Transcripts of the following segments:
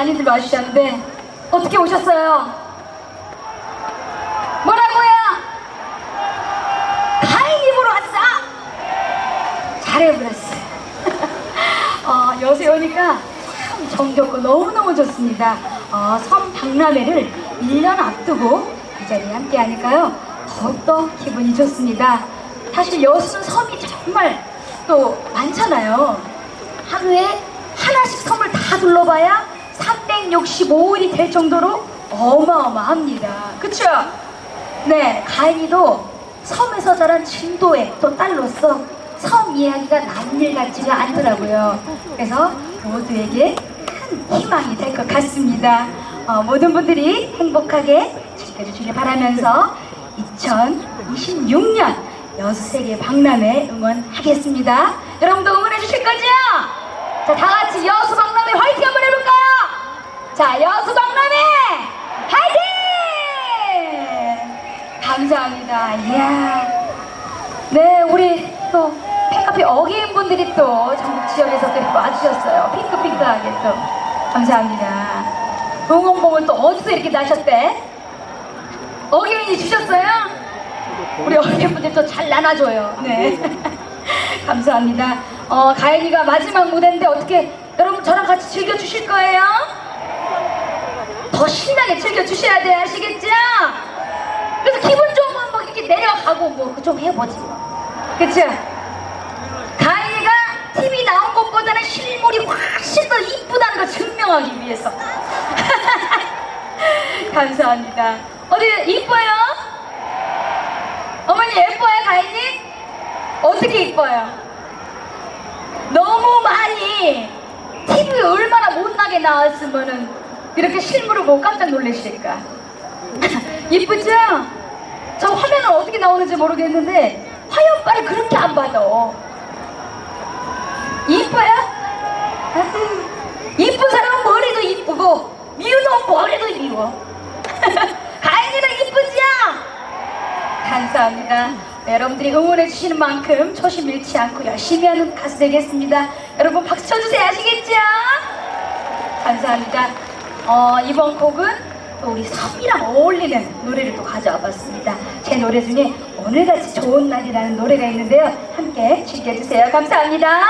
많이들 와주셨는데 어떻게 오셨어요? 뭐라고요? 보러 왔어. 잘해버렸어요. 어, 여수에 오니까 참 정겹고 너무너무 좋습니다. 어, 섬 박람회를 1년 앞두고 이 자리에 함께 하니까요. 더욱더 기분이 좋습니다. 사실 여수는 섬이 정말 또 많잖아요. 하루에 하나씩 섬을 다 둘러봐야 365일이 될 정도로 어마어마합니다. 그쵸? 네, 가인이도 섬에서 자란 진도의 또 딸로서 섬 이야기가 남일 같지가 않더라고요. 그래서 모두에게 큰 희망이 될 것 같습니다. 어, 모든 분들이 행복하게 지켜주시길 바라면서 2026년 여수세계 박람회 응원하겠습니다. 여러분도 응원해 주실 거죠? 자, 다 같이 여수 박람회 화이팅? 자, 여수 박람회 화이팅! 감사합니다. 이야. 네, 우리 또 팬카페 어게인 분들이 또 전국 지역에서 또 와주셨어요. 핑크핑크하게 또. 감사합니다. 응원봉을 또 어디서 이렇게 나셨대? 어게인이 주셨어요? 우리 어게인 분들 또 잘 나눠줘요. 네. 감사합니다. 어, 가연이가 마지막 무대인데 어떻게 여러분 저랑 같이 즐겨주실 거예요? 더 신나게 즐겨주셔야 돼요. 아시겠죠? 그래서 기분 좋으면 막 이렇게 내려가고 뭐 좀 해보지 뭐. 그쵸? 가인이가 TV 나온 것보다는 실물이 훨씬 더 이쁘다는 걸 증명하기 위해서. 감사합니다. 어디 이뻐요? 어머니 예뻐요, 가인이? 어떻게 이뻐요? 너무 많이 TV에 얼마나 못나게 나왔으면은 이렇게 실물을 보고 깜짝 놀라실까? 이쁘죠? 저 화면은 어떻게 나오는지 모르겠는데 화면빨을 그렇게 안 받아. 이뻐요? 이쁜 사람은 머리도 이쁘고 미운 놈은 머리도 미워. 가인이는 이쁘지요? 감사합니다. 네, 여러분들이 응원해 주시는 만큼 초심 잃지 않고 열심히 하는 가수 되겠습니다. 여러분 박수 쳐주세요. 아시겠죠? 감사합니다. 어, 이번 곡은 또 우리 섬이랑 어울리는 노래를 또 가져와 봤습니다. 제 노래 중에 오늘같이 좋은 날이라는 노래가 있는데요. 함께 즐겨주세요. 감사합니다.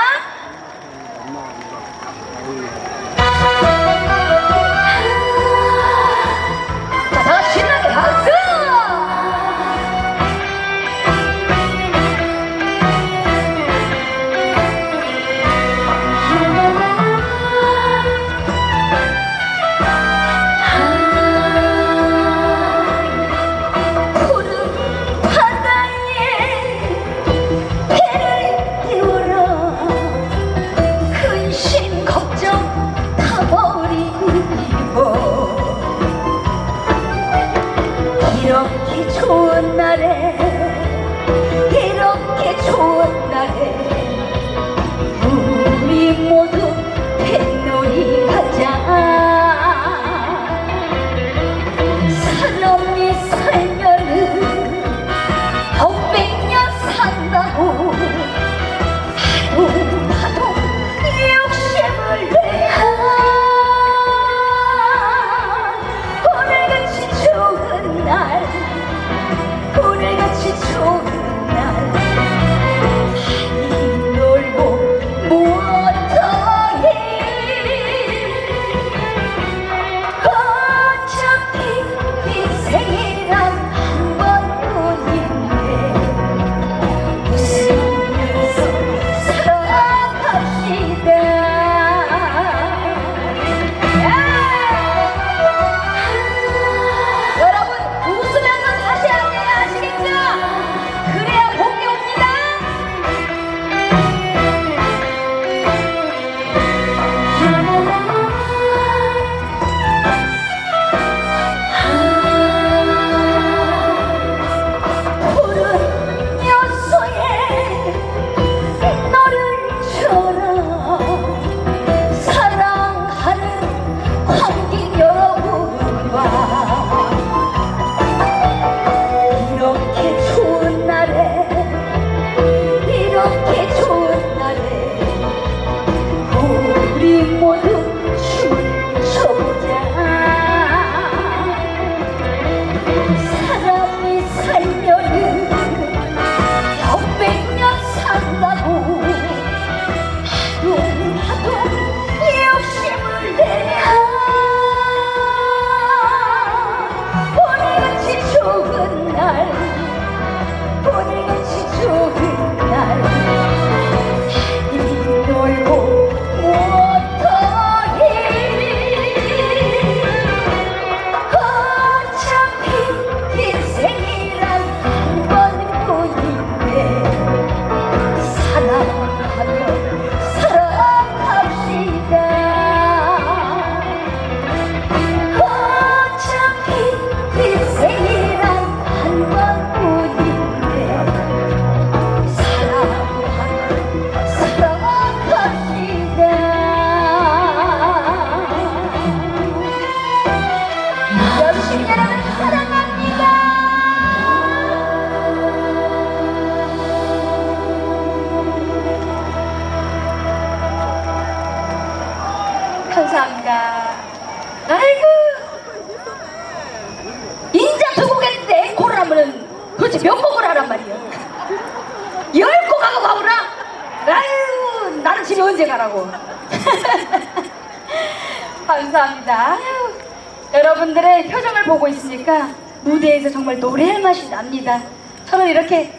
무대에서 정말 노래할 맛이 납니다. 저를 이렇게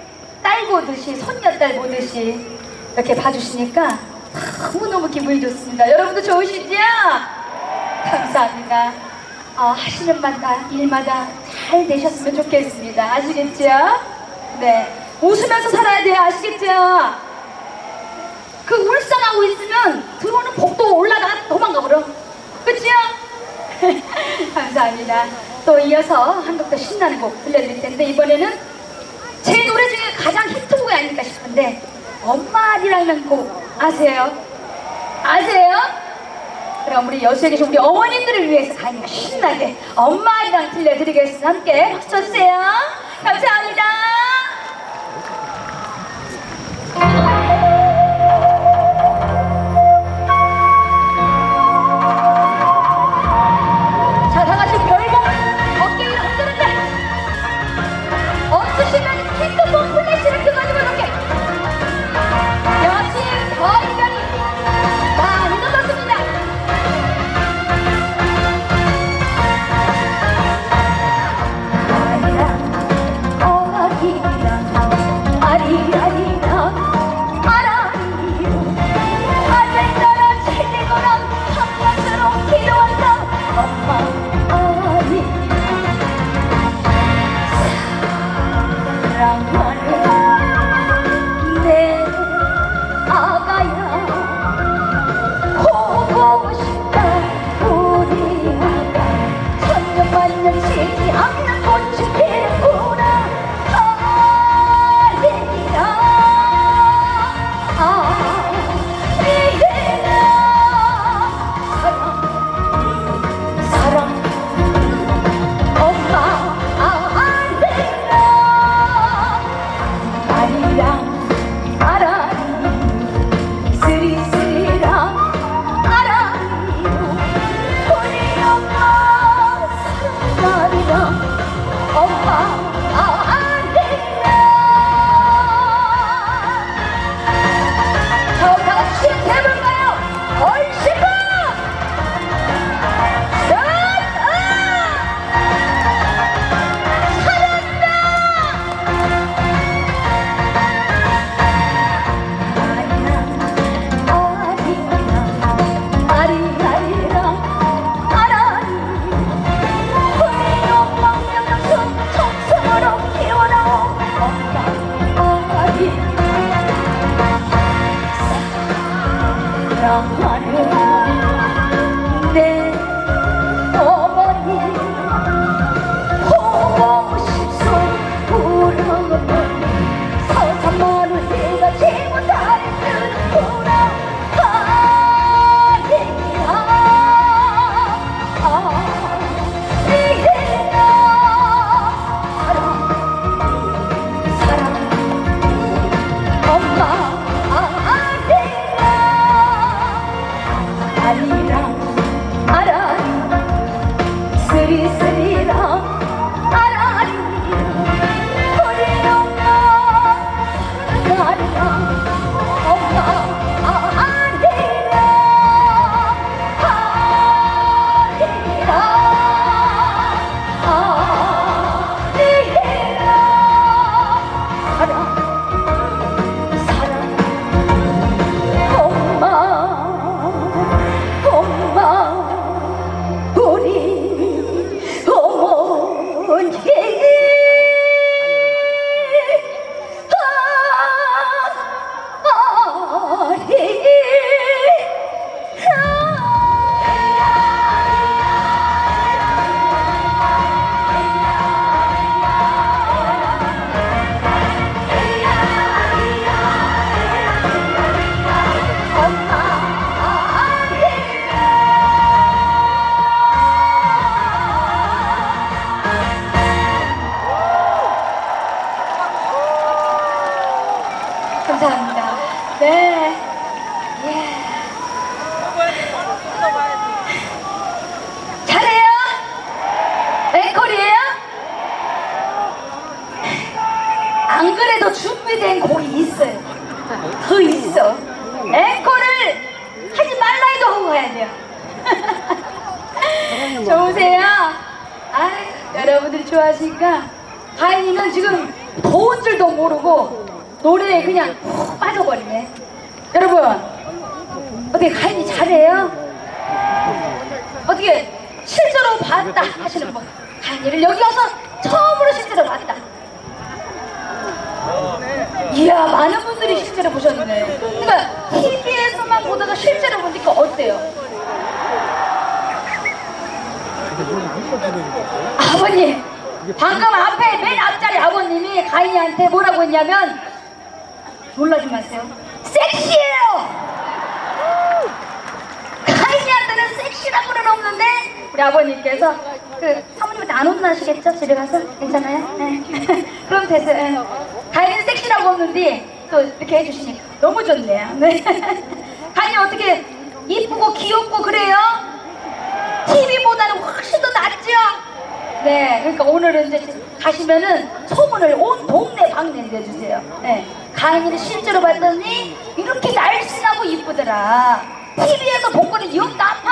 딸 보듯이, 손녀딸 보듯이 이렇게 봐주시니까 너무너무 기분이 좋습니다. 여러분도 좋으시죠? 감사합니다. 어, 하시는 마다, 일마다 잘 되셨으면 좋겠습니다. 아시겠죠? 네. 웃으면서 살아야 돼요. 아시겠죠? 그 울상하고 있으면 들어오는 복도 올라가 도망가 버려. 그치요? 감사합니다. 또 이어서 한 곡 더 신나는 곡 들려드릴 텐데 이번에는 제 노래 중에 가장 히트곡이 아닐까 싶은데 엄마리라는 곡 아세요? 아세요? 그럼 우리 여수에 계신 우리 어머님들을 위해서 가니까 신나게 엄마리랑 들려드리겠습니다. 함께 박수 쳐주세요. 감사합니다. 많은 분들이 실제로 보셨네. 그러니까 TV에서만 보다가 실제로 보니까 어때요? 아버님 방금 앞에 맨 앞자리 아버님이 가인이한테 뭐라고 했냐면 놀라지 마세요. 섹시해요. 가인이한테는 섹시라고는 없는데 우리 아버님께서 그 사모님한테 안 혼나시겠죠? 집에 가서 괜찮아요? 네. 그럼 됐어요. 네. 가인이는 섹시라고 없는데 또 이렇게 해주시니까 너무 좋네요. 네. 가인이 어떻게 이쁘고 귀엽고 그래요? TV보다는 훨씬 더 낫죠? 네, 그러니까 오늘은 이제 가시면은 소문을 온 동네 방네 내주세요. 네, 가인이를 실제로 봤더니 이렇게 날씬하고 이쁘더라. TV에서 본 거는 영 나팔이더라 해주셔야 돼.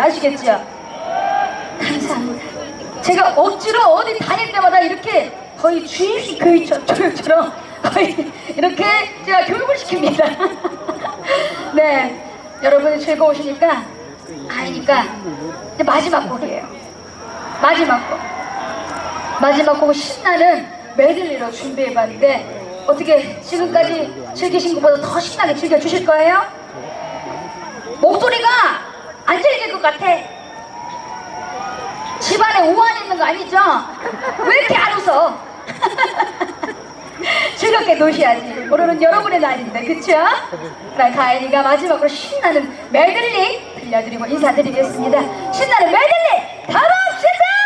아시겠죠? 감사합니다. 제가 억지로 어디 다닐 때마다 이렇게 거의 주입식 교육처럼 거의 이렇게 제가 교육을 시킵니다. 네, 여러분이 즐거우시니까 가이니까 이제 마지막 곡이에요. 마지막 곡. 마지막 곡은 신나는 메들리로 준비해봤는데 어떻게 지금까지 즐기신 것보다 더 신나게 즐겨주실 거예요? 목소리가 안 즐길 것 같아. 집안에 우환 있는 거 아니죠? 왜 이렇게 안 웃어? 즐겁게 노셔야지. 오늘은 여러분의 날인데, 그쵸? 그럼 가인이가 마지막으로 신나는 메들리 들려드리고 인사드리겠습니다. 신나는 메들리 가봅시다!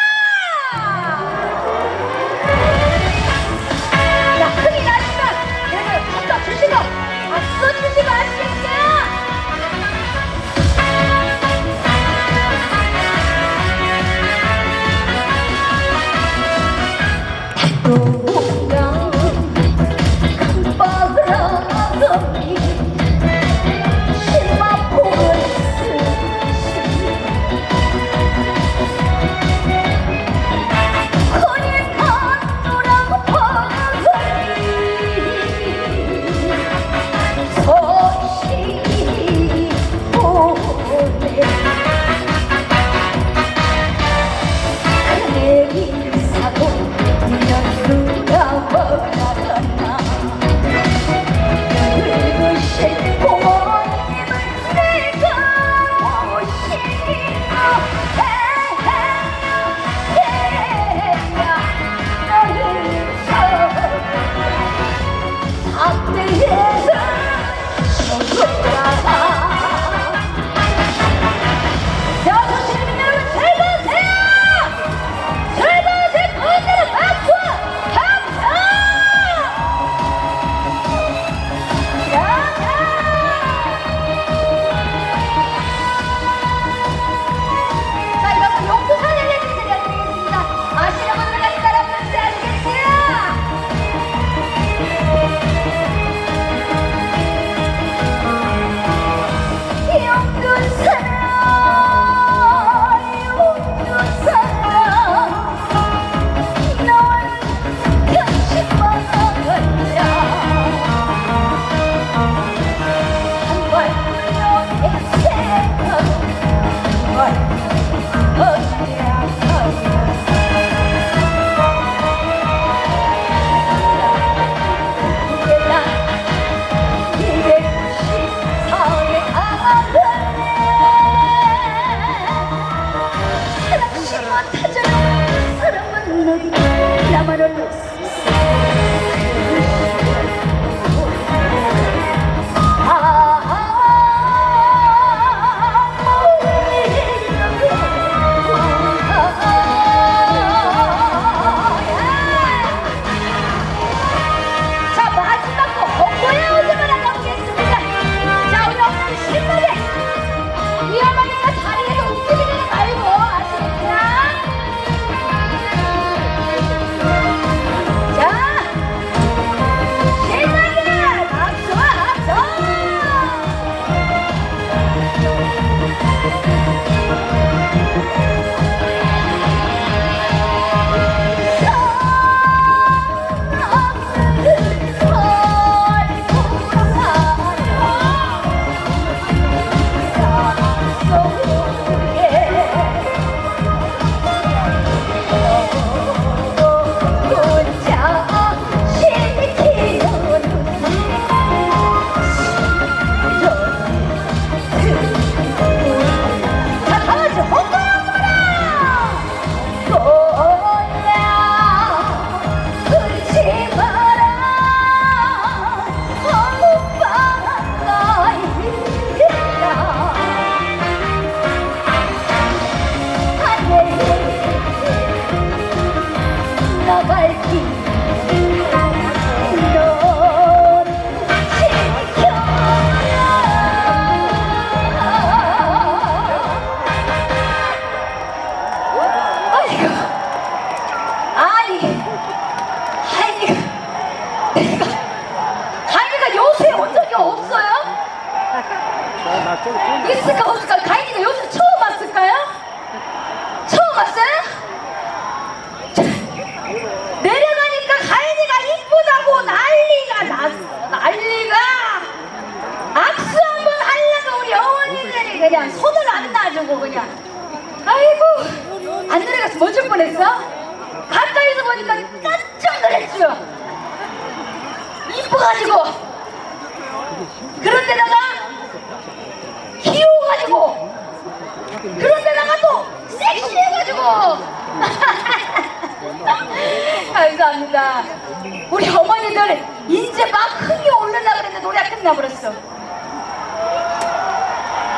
뻔했어? 가까이서 보니까 깜짝 놀랐죠. 이뻐가지고 그런데다가 귀여워가지고 그런데다가 또 섹시해가지고 감사합니다 우리 어머니들 이제 막 흥이 오르려고 그랬는데 노래가 끝나버렸어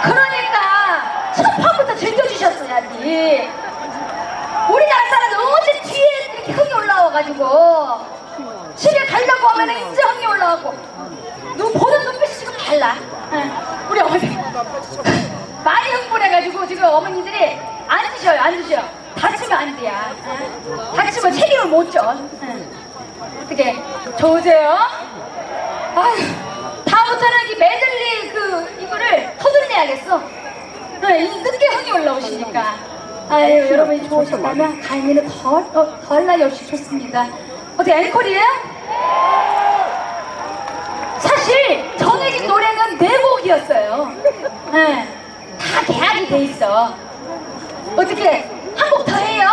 그러니까 첫 판부터 즐겨주셨어야지 우리나라 사람들 어제 뒤에 이렇게 흥이 올라와 가지고 집에 가려고 하면 이제 흥이 올라가고 눈 보는 눈빛이 지금 달라 응. 우리 어머니 많이 흥분해가지고 지금 어머니들이 안 드셔요 안 드셔 다치면 안 돼요 응. 다치면 책임을 못져 응. 어떻게 좋으세요? 아휴 다음부터는 이 메들리 그 이거를 터들내야겠어 네, 이 늦게 흥이 올라오시니까 아유 여러분이. 좋으셨다면 가인이는 덜, 어, 덜 없이 좋습니다. 어떻게 앵콜이에요? 사실 정해진 노래는 네 곡이었어요. 네, 다 계약이 돼 있어. 어떻게 한 곡 더 해요?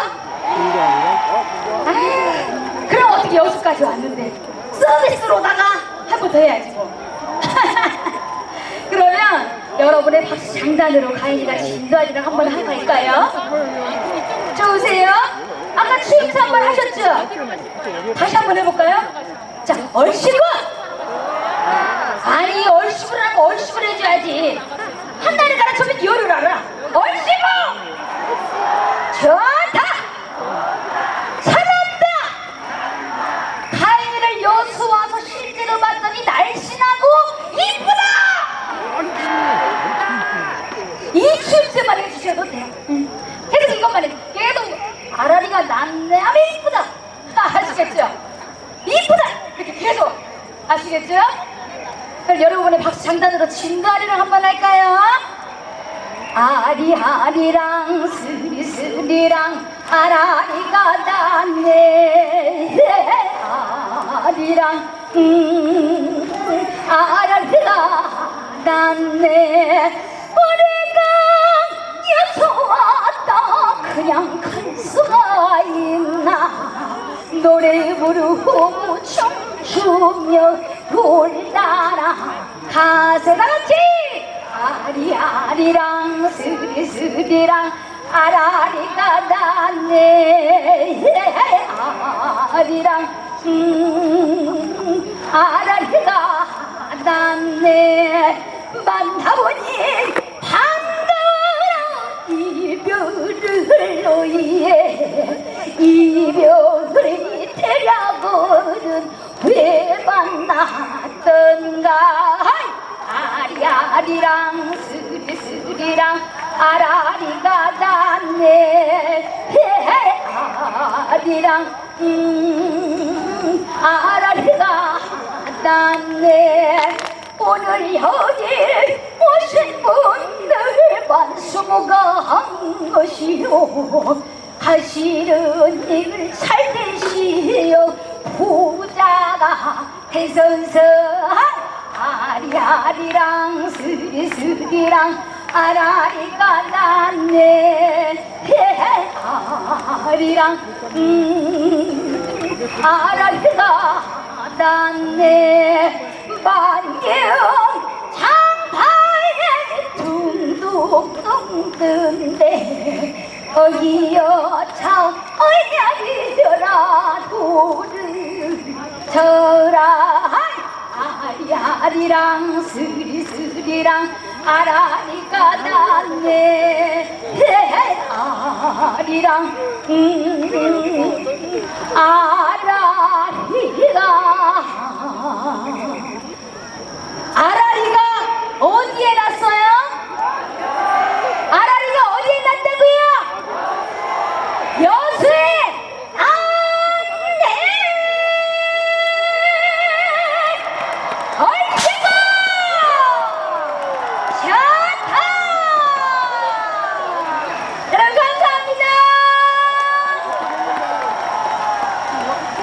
아유, 그럼 어떻게 여기까지 왔는데? 서비스로다가 한번더 해야지 뭐. 그러면 여러분의 박수 장단으로 가인이가 진도아리랑 한번 할까요? 좋으세요? 아까 한번 하셨죠? 다시 한번 해볼까요? 자, 얼씨구! 아니, 얼씨구를 하고 얼씨구를 해줘야지. 한나를 가르쳐면 열을 알아. 얼씨구! 좋다! 잘한다! 가인이를 여수 와서 실제로 봤더니 날씬하고 이쁘다! 이 추임새만 해주셔도 돼요. 응. 계속 이것만 해. 계속 아라리가 남네 하면 이쁘다. 아, 아시겠죠? 이쁘다. 이렇게 계속 아시겠죠? 여러분의 박수 장단으로 진도아리를 한번 할까요? 아리아리랑 스리스리랑 아라리가 났네. 아리랑 음 아라리가 났네. 우리가 여서 왔다 그냥 갈 수가 있나? 노래 부르고 춤추며 돌다라 가세 다 같이. 아리아리랑 스리스리랑 아라리가 났네. 아리랑 음 아라리가 났네. 만나보니 반가워라. 이별을 위해 이별을 되려거든 왜 만났던가 아리랑 음 아라리가 났네. 오늘 여기 오신 분들 만수무가 한 것이요. 하시는 일잘 되시오. 부자가 대선선 아리아리랑 스리스리랑 아라리가 났네 아리랑 음 났네. 만년 장파에 둥둥 뜬데 어기여 참 어야리더라 도를 저라 아리아리랑 스리스리랑 아라리가 났네 아리랑 음, 아라리가 아라리가 어디에 났어요?